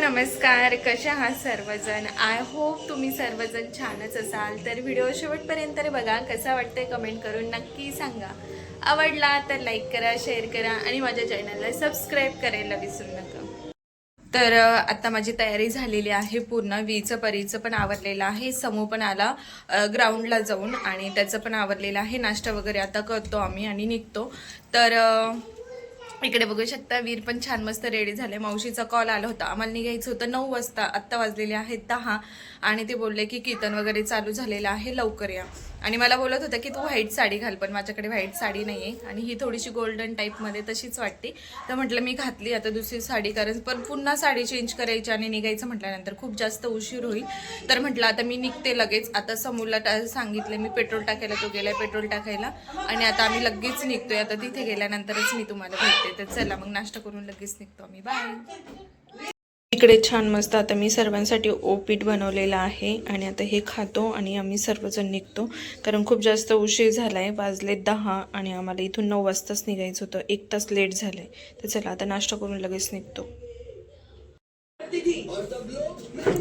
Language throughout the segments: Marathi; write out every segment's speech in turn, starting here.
नमस्कार कशा आहात सर्वजण? आय होप तुम्ही सर्वजण छानच असाल. तर व्हिडिओ शेवटपर्यंत बघा कसा वाटतंय कमेंट करून नक्की सांगा. आवडला तर लाईक करा शेअर करा आणि माझ्या चॅनलला सबस्क्राईब करायला विसरू नका. तर आता माझी तयारी झालेली आहे पूर्ण. वीचं परीचं पण आवरलेलं आहे. समूह पण आला ग्राउंडला जाऊन आणि त्याचं पण आवरलेलं आहे. नाश्ता वगैरे आता करतो आम्ही आणि निघतो. तर इकडे बघू शकता वीर पण छान मस्त रेडी झाले. मावशीचा कॉल आला होता. आम्हाला निघायचं होतं नऊ वाजता आत्ता वाजलेले आहेत दहा. आणि ते बोलले की कीर्तन वगैरे चालू झालेलं आहे. लवकर या. आणि मला बोलत होतं की तू व्हाईट साडी घाल पण माझ्याकडे व्हाईट साडी नाही आहे आणि ही थोडीशी गोल्डन टाईपमध्ये तशीच वाटते. तर म्हटलं मी घातली आता दुसरी साडी कारण पण पुन्हा साडी चेंज करायची आणि निघायचं म्हटल्यानंतर खूप जास्त उशीर होईल. तर म्हटलं आता मी निघते लगेच. आता समूरला टा- सांगितलं मी पेट्रोल टाकायला तो गेला पेट्रोल टाकायला. आणि आता आम्ही लगेच निघतोय. आता तिथे गेल्यानंतरच मी तुम्हाला भेटते. तर चला मग नाश्ता करून लगेच निघतो आम्ही. बाय इकडे छान मस्त आता मी सर्वांसाठी ओपीट बनवलेलं आहे आणि आता हे खातो आणि आम्ही सर्वजण निघतो. कारण खूप जास्त उशीर झाला आहे वाजले दहा आणि आम्हाला इथून नऊ वाजताच निघायचं होतं. एक तास लेट झालं आहे तर चला आता नाश्ता करून लगेच निघतो.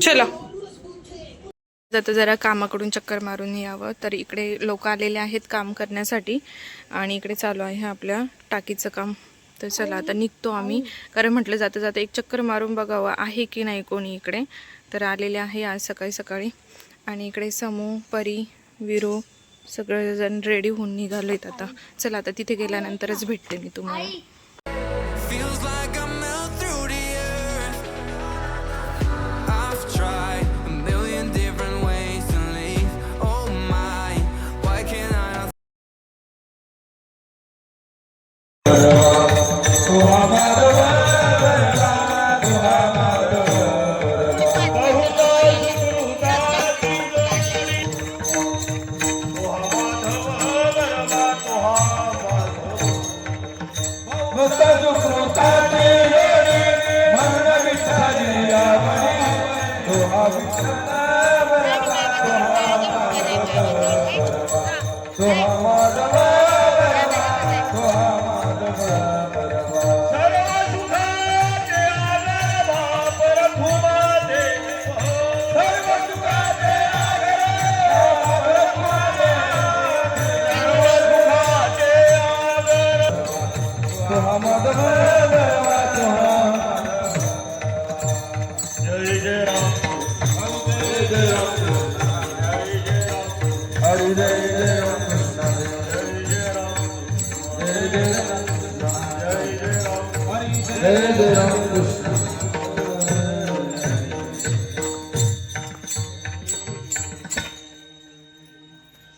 चला. आता जरा कामाकडून चक्कर मारून यावं. तर इकडे लोक आलेले आहेत काम करण्यासाठी आणि इकडे चालू आहे आपल्या टाकीचं काम. तर चला आता निघतो आम्ही. कारण म्हटलं जाता जाता एक चक्कर मारून बघावं आहे की नाही कोणी इकडे. तर आलेले आहे आज सकाळी सकाळी. आणि इकडे समूह परी विरो सगळेजण रेडी होऊन निघालोयत आता. चला आता तिथे गेल्यानंतरच भेटते मी तुम्हाला. Feels uh I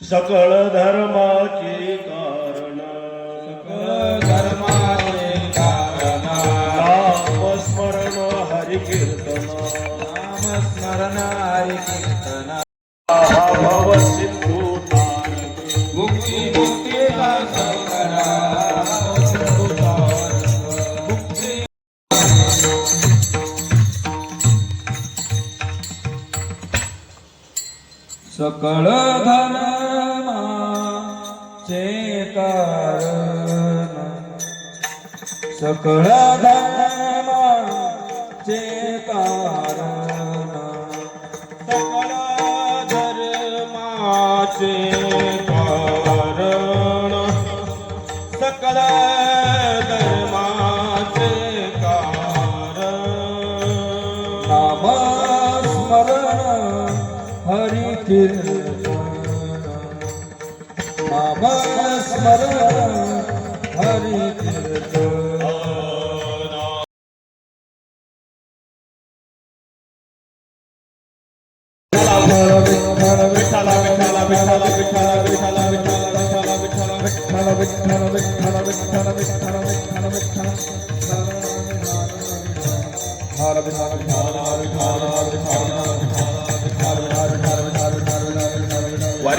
सकळ धर्माचे कारण सकळ धर्माचे कारण सकळ धर्माचे हरि मामा स्मरण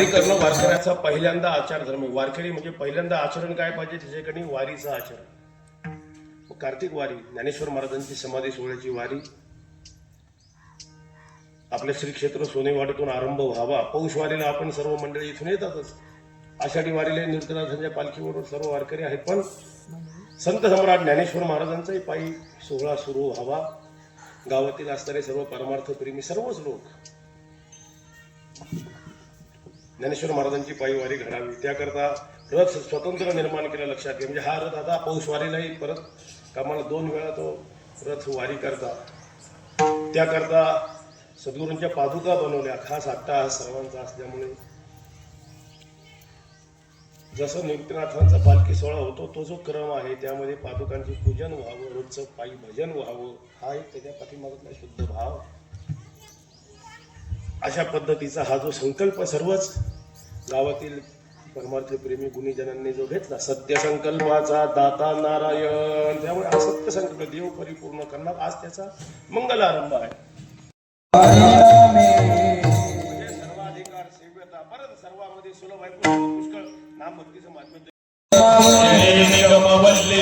वारी करणं वारकऱ्याचा पहिल्यांदा आचार धर्म. वारकरी म्हणजे पहिल्यांदा आचरण काय पाहिजे? त्याच्याकडे वारीचं आचरण. कार्तिक वारी ज्ञानेश्वर महाराजांची समाधी सोहळ्याची वारी. आपल्या श्री क्षेत्र सोनेवाडीतून आरंभ व्हावा. पौष वारीला आपण सर्व मंडळी इथून येतातच. आषाढी वारीला निवृत्तनाथांच्या पालखीवरून सर्व वारकरी आहेत. पण संत सम्राट ज्ञानेश्वर महाराजांचाही पायी सोहळा सुरू व्हावा. गावातील असणारे सर्व परमार्थप्रेमी सर्वच लोक. ज्ञानेश्वर महाराजांची पायीवारी घडावी. त्याकरता रथ स्वतंत्र निर्माण केला लक्षात घ्या. म्हणजे हा रथ आता पौषवारीलाही परत कामाला दोन वेळा तो रथ वारी करता. त्याकरता सद्गुरूंच्या पादुका बनवल्या. खास आत्ता हा सर्वांचा असल्यामुळे. जसं नित्यनाथांचा पालखी सोहळा होतो तो जो क्रम आहे त्यामध्ये पादुकांचे पूजन व्हावं रोजचं पायी भजन व्हावं हा एक त्याच्या पाठीमागातला शुद्ध भाव. अशा पद्धतीचा हा जो संकल्प सर्वच गावातील परमार्थप्रेमी गुणीजनांनी जो घेतला सत्य संकल्पाचा दाता नारायण. त्यामुळे हा सत्य संकल्प देव परिपूर्ण करणार. आज त्याचा मंगल आरंभ आहे. म्हणजे सर्वाधिकार सेव्यता परत सर्वामध्ये सुलभ आहे. पुष्कळ नाम भक्तीचं माध्यम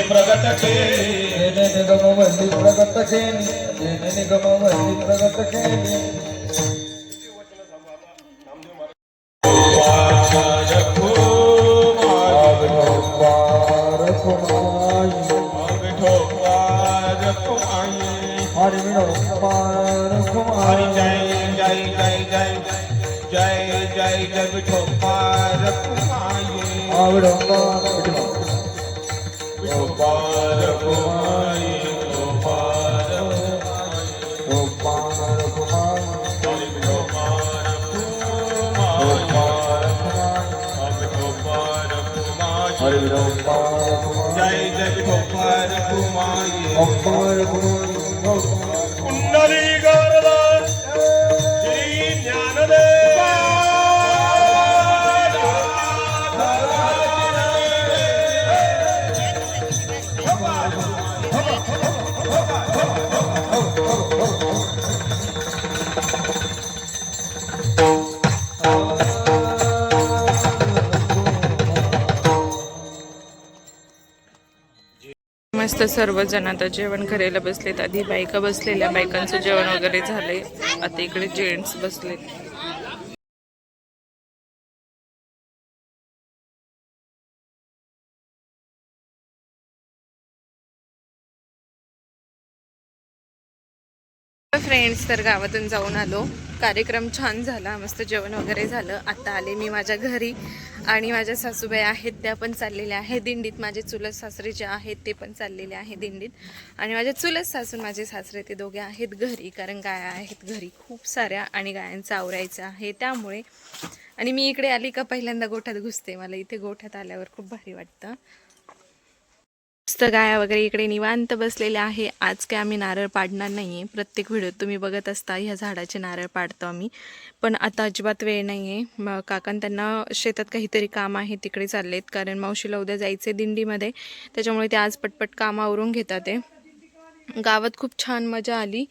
प्रगट केली निगमवल्ली प्रगट केली निगमवल्ली प्रगट केली હરી જય જય જય જય જય જય જય વિઠો પાર કુમાયે આવડો વિઠો પાર કુમાયે હરે રામ જય જય ગોપાલ કુમાર ગોપાલ કુમાર मस्त सर्वजण आता जेवण करायला बसलेत. आधी बायका बसलेल्या बायकांचं जेवण वगैरे झालंय. आता इकडे जेंट्स बसलेत. फ्रेंड्स तर गावातून जाऊन आलो. कार्यक्रम छान झाला मस्त जेवण वगैरे झालं. आता आले मी माझ्या घरी आणि माझ्या सासूबाई आहेत त्या पण चाललेल्या आहेत दिंडीत. माझे चुलत सासरे जे आहेत ते पण चाललेले आहेत दिंडीत. आणि माझे चुलत सासून माझे सासरे ते दोघे आहेत घरी कारण गाया आहेत घरी. खूप साऱ्या आणि गायांचं आवरायचं आहे त्यामुळे. आणि मी इकडे आली का पहिल्यांदा गोठ्यात घुसते. मला इथे गोठ्यात आल्यावर खूप भारी वाटतं. मस्त गाया वगैरे इकडे निवांत बसलेले आहे. आज काय आम्ही नारळ पाडणार नाही आहे प्रत्येक व्हिडिओत तुम्ही बघत असता ह्या झाडाचे नारळ पाडतो आम्ही. पण आता अजिबात वेळ नाही आहे मग काकान त्यांना शेतात काहीतरी काम आहे तिकडे चाललेत. कारण मावशीला उद्या जायचे दिंडीमध्ये. त्याच्यामुळे ते आज पटपट काम आवरून घेतात ते. गावात खूप छान मजा आली.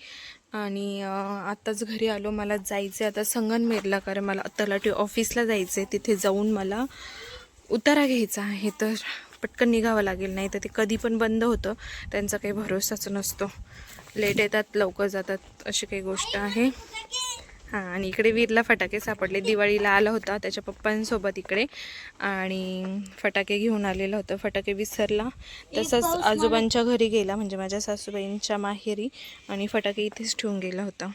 आणि आत्ताच घरी आलो. मला जायचं आता संगनमेरला. कारण मला तलाठी ऑफिसला जायचं आहे तिथे जाऊन मला उतारा घ्यायचा आहे. तर पटकन निघावं लागेल नाही तर ते कधी पण बंद होतं. त्यांचा काही भरोसाच नसतो. लेट येतात लवकर जातात अशी काही गोष्ट आहे. हां आणि इकडे वीरला फटाके सापडले. दिवाळीला आला होता त्याच्या पप्पांसोबत इकडे. आणि फटाके घेऊन आलेला होता. फटाके विसरला. तसंच आजोबांच्या घरी गेला म्हणजे माझ्या सासूबाईंच्या माहेरी. आणि फटाके इथेच ठेवून गेला होता.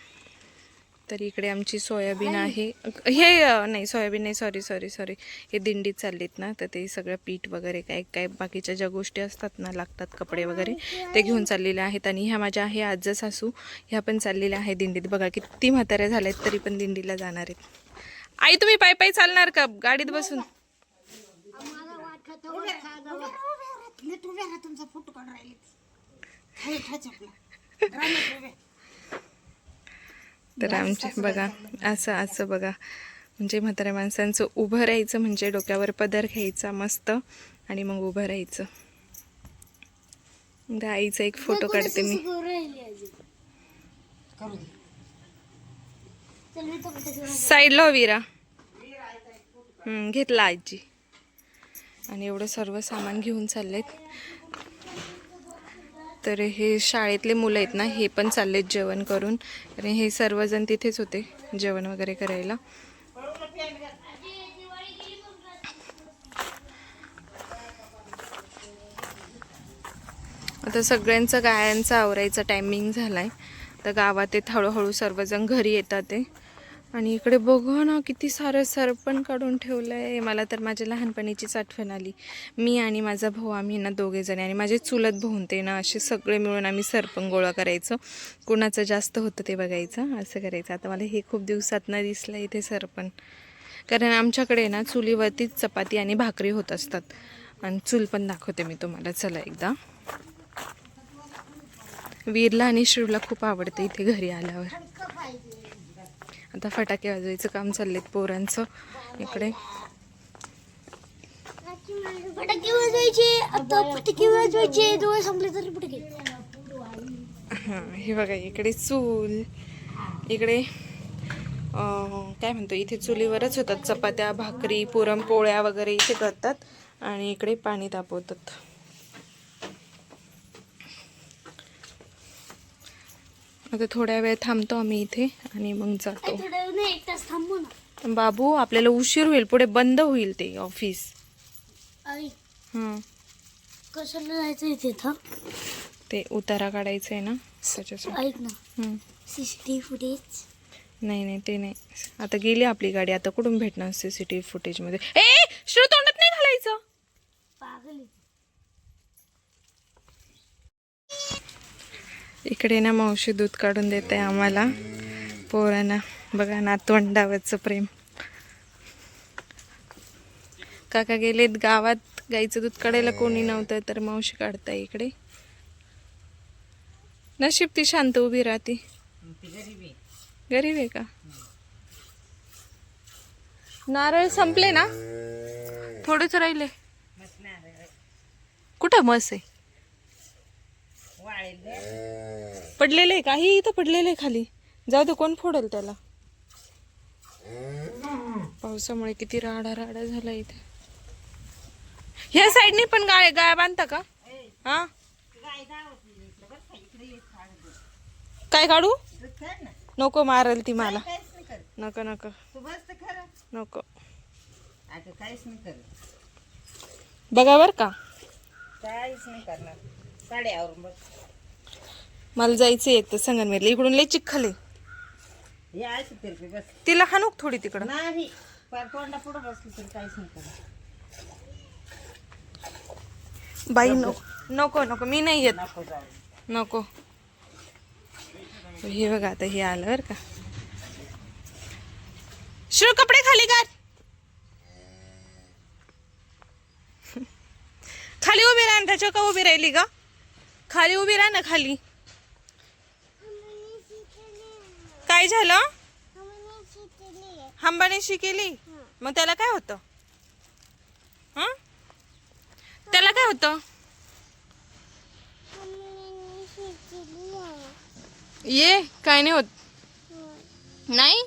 तर इकडे आमची सोयाबीन आहे. हे नाही सोयाबीन नाही सॉरी सॉरी सॉरी हे दिंडीत चाललीत ना तर ते सगळं पीठ वगैरे काय काय बाकीच्या ज्या गोष्टी असतात ना लागतात कपडे वगैरे ते घेऊन चाललेले आहेत. आणि ह्या माझ्या आहे आज्ज सासू ह्या पण चाललेल्या आहे दिंडीत. बघा किती म्हाताऱ्या झाल्या आहेत तरी पण दिंडीला जाणार आहेत. आई तुम्ही पायी पायी चालणार का? गाडीत बसून. तुमचा फोटो काढून राहिले हे ठेच आपला रानात उभे. तर आमचे बघा असं असं बघा. म्हणजे म्हाताऱ्या माणसांचं उभं राहायचं म्हणजे डोक्यावर पदर घ्यायचा मस्त आणि मग उभं राहायचं. आईचा एक फोटो काढते मी. साईडला हो विरा. हम्म, घेतला आजी. आणि एवढं सर्व सामान घेऊन चाललेत. तर हे शाळेतले मुलं आहेत ना हे पण चाललेत जेवण करून. आणि हे सर्वजण तिथेच होते जेवण वगैरे करायला. आता सगळ्यांचं गायांचं आवरायचं टायमिंग झाला आहे तर गावात येत हळूहळू सर्वजण घरी येतात ते. आणि इकडे बघू ना किती सारं सरपण काढून ठेवलं आहे मला तर माझ्या लहानपणीचीच आठवण आली. मी आणि माझा भाऊ आम्ही ना दोघे जण आणि माझे चुलत भाऊन ते ना असे सगळे मिळून आम्ही सरपण गोळा करायचो. कुणाचं जास्त होतं ते बघायचं असं करायचं. आता मला हे खूप दिवसात ना दिसलं इथे सरपण. कारण आमच्याकडे ना चुलीवरतीच चपाती आणि भाकरी होत असतात. आणि चूल पण दाखवते मी तुम्हाला. चला एकदा. वीरला आणि शिवला खूप आवडतं इथे घरी आल्यावर. आता फटाके वाजवायचं काम चाललेत पोरांचं. इकडे. फटाके वाजवायचे आता फटाके वाजवायचे डोळे संपले तरी फटाके. हां हे बघा इकडे चूल इकडे काय म्हणतो इथे चुलीवरच होतात चपात्या भाकरी पुरणपोळ्या वगैरे इथे करतात आणि इकडे पाणी तापवतात. आता थोड्या वेळ थांबतो आम्ही इथे आणि मग जातो. बाबू आपल्याला उशीर होईल पुढे बंद होईल ते ऑफिस कशाला जायचं इथे ते उतारा काढायचा आहे ना त्याच्यासाठी. ऐक ना फुटेज नाही नाही ते नाही. आता गेली आपली गाडी आता कुठून भेटणार सी सी टी व्ही फुटेजमध्ये ए श्रू तोंडात नाही घालायचं? पागल इकडे ना मावशी दूध काढून देते आम्हाला. पोरांना. बघा नातवंडावरचं प्रेम. काका गेलेत गावात. गाईचं दूध काढायला कोणी नव्हतं तर मावशी काढताय इकडे. नशीब ती शांत उभी राहते. गरीब आहे का? नारळ संपले ना? थोडेच राहिले. कुठं मस आहे? पडलेलं आहे काही इथं पडलेलं आहे खाली. जाऊ दे कोण फोडेल त्याला? पावसामुळे किती राडा राडा झाला इथे. ह्या साईडने पण गाय गाय बांधता का? हा? काय काढू? नको मारल ती मला. नको नको. नको. बघा बर का. मला जायचं एक तर संगनमेरला इकडून लय चिखल आहे. तिला हाणूक थोडी तिकडं. नाही पार तोंडा पुढं बसली तरी काहीच नाही करत. बाई नको. नको नको मी नाही येत. नको जाऊ. नको. हे बघा आता हे आलं बरं का. श्रू कपडे खाली कर खाली उभी राहा ना त्याच्या का उभी राहिली का खाली उभी राहा ना खाली. काय झालं? हंबानेशी केली? मग त्याला काय होतं? हं? त्याला काय होतं? ये काय नाही होत. नाही?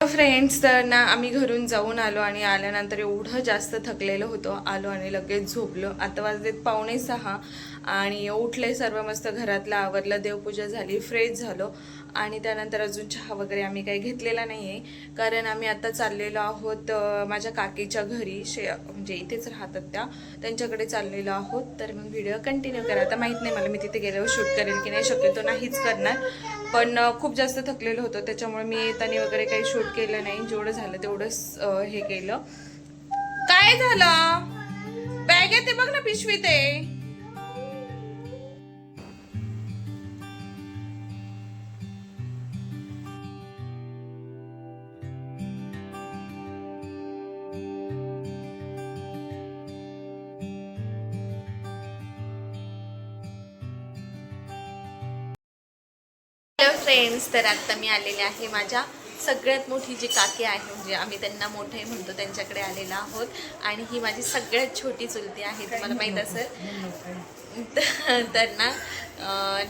फ्रेंड्स तर ना आम्ही घरून जाऊन आलो आणि आल्यानंतर एवढं जास्त थकलेलं होतं. आलो आणि लगेच झोपलो. आता वाजलेत पावणे सहा. आणि उठले सर्व मस्त घरातलं आवरलं देवपूजा झाली फ्रेश झालो. आणि त्यानंतर अजून चहा वगैरे आम्ही काही घेतलेला नाही आहे कारण आम्ही आता चाललेलो आहोत माझ्या काकीच्या घरी शे म्हणजे इथेच राहतात त्या. त्यांच्याकडे चाललेलो आहोत. तर मग व्हिडिओ कंटिन्यू करा. आता माहीत नाही मला मी तिथे गेल्यावर शूट करेल की नाही. शक्यतो नाहीच करणार. पण खूप जास्त थकलेलं होतं. त्याच्यामुळे मी येताना वगैरे काही शूट केलं नाही. जेवढं झालं तेवढंच हे केलं. काय झालं? बॅग येते बघ ना पिशवीत ते फ्रेंड्स तर आत्ता मी आलेले आहे माझ्या सगळ्यात मोठी जी काकी आहे म्हणजे आम्ही त्यांना मोठे म्हणतो त्यांच्याकडे आलेलो आहोत. आणि ही माझी सगळ्यात छोटी चुलती आहे तुम्हाला माहीत असेल. तर-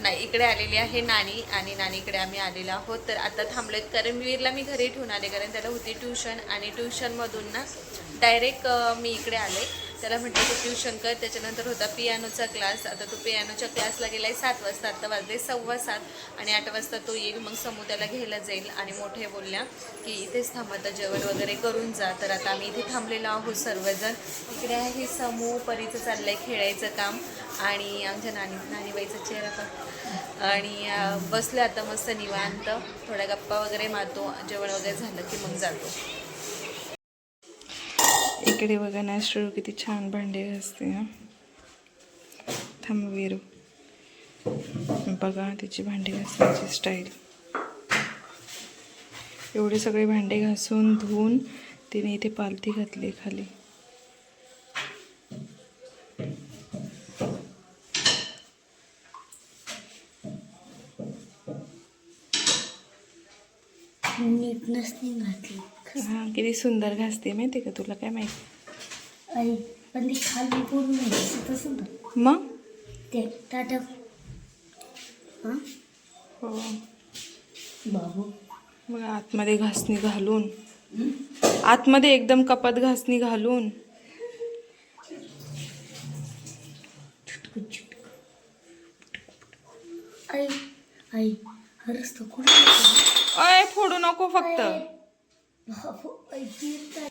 ना इकडे आलेली आहे नानी आणि नानीकडे आम्ही आलेलो आहोत. तर आता थांबलोत कारण वीरला मी घरी ठेवून आले कारण त्याला होती ट्युशन आणि ट्युशनमधून ना डायरेक्ट मी इकडे आले. त्याला म्हटलं तो ट्युशन कर त्याच्यानंतर होता पियानोचा क्लास. आता तो पियानोच्या क्लासला गेला आहे सात वाजता आता वाजले सव्वा सात आणि आठ वाजता तो येईल मग समू त्याला घ्यायला जाईल. आणि मोठे बोलल्या की इथेच थांब आता जेवण वगैरे करून जा. तर आता आम्ही इथे थांबलेलो आहोत सर्वजण. इकडे आहे समू परीचं चाललं आहे खेळायचं काम. आणि आमच्या नानी नानीबाईचा चेहरा पण आणि बसलं आता मस्त निवांत. थोड्या गप्पा वगैरे मारतो. जेवण वगैरे झालं की मग जातो. इकडे बघा नॅचरल किती छान भांडे घासते ना थांबवीरू बघा तिची भांडी घासण्याची स्टाईल एवढे सगळे भांडे घासून धुवून तिने इथे पालथी घातली खाली. नीट नसते घातली. हा किती सुंदर घासते माहिती का तुला काय माहिती आई पण ती खाली पूर्ण मग ते टाटा हां हो बाबू मग आतमध्ये घासणी घालून आतमध्ये एकदम कपात घासणी घालून आई आई रस्ता कुठे फोडू नको फक्त बाबू आई ती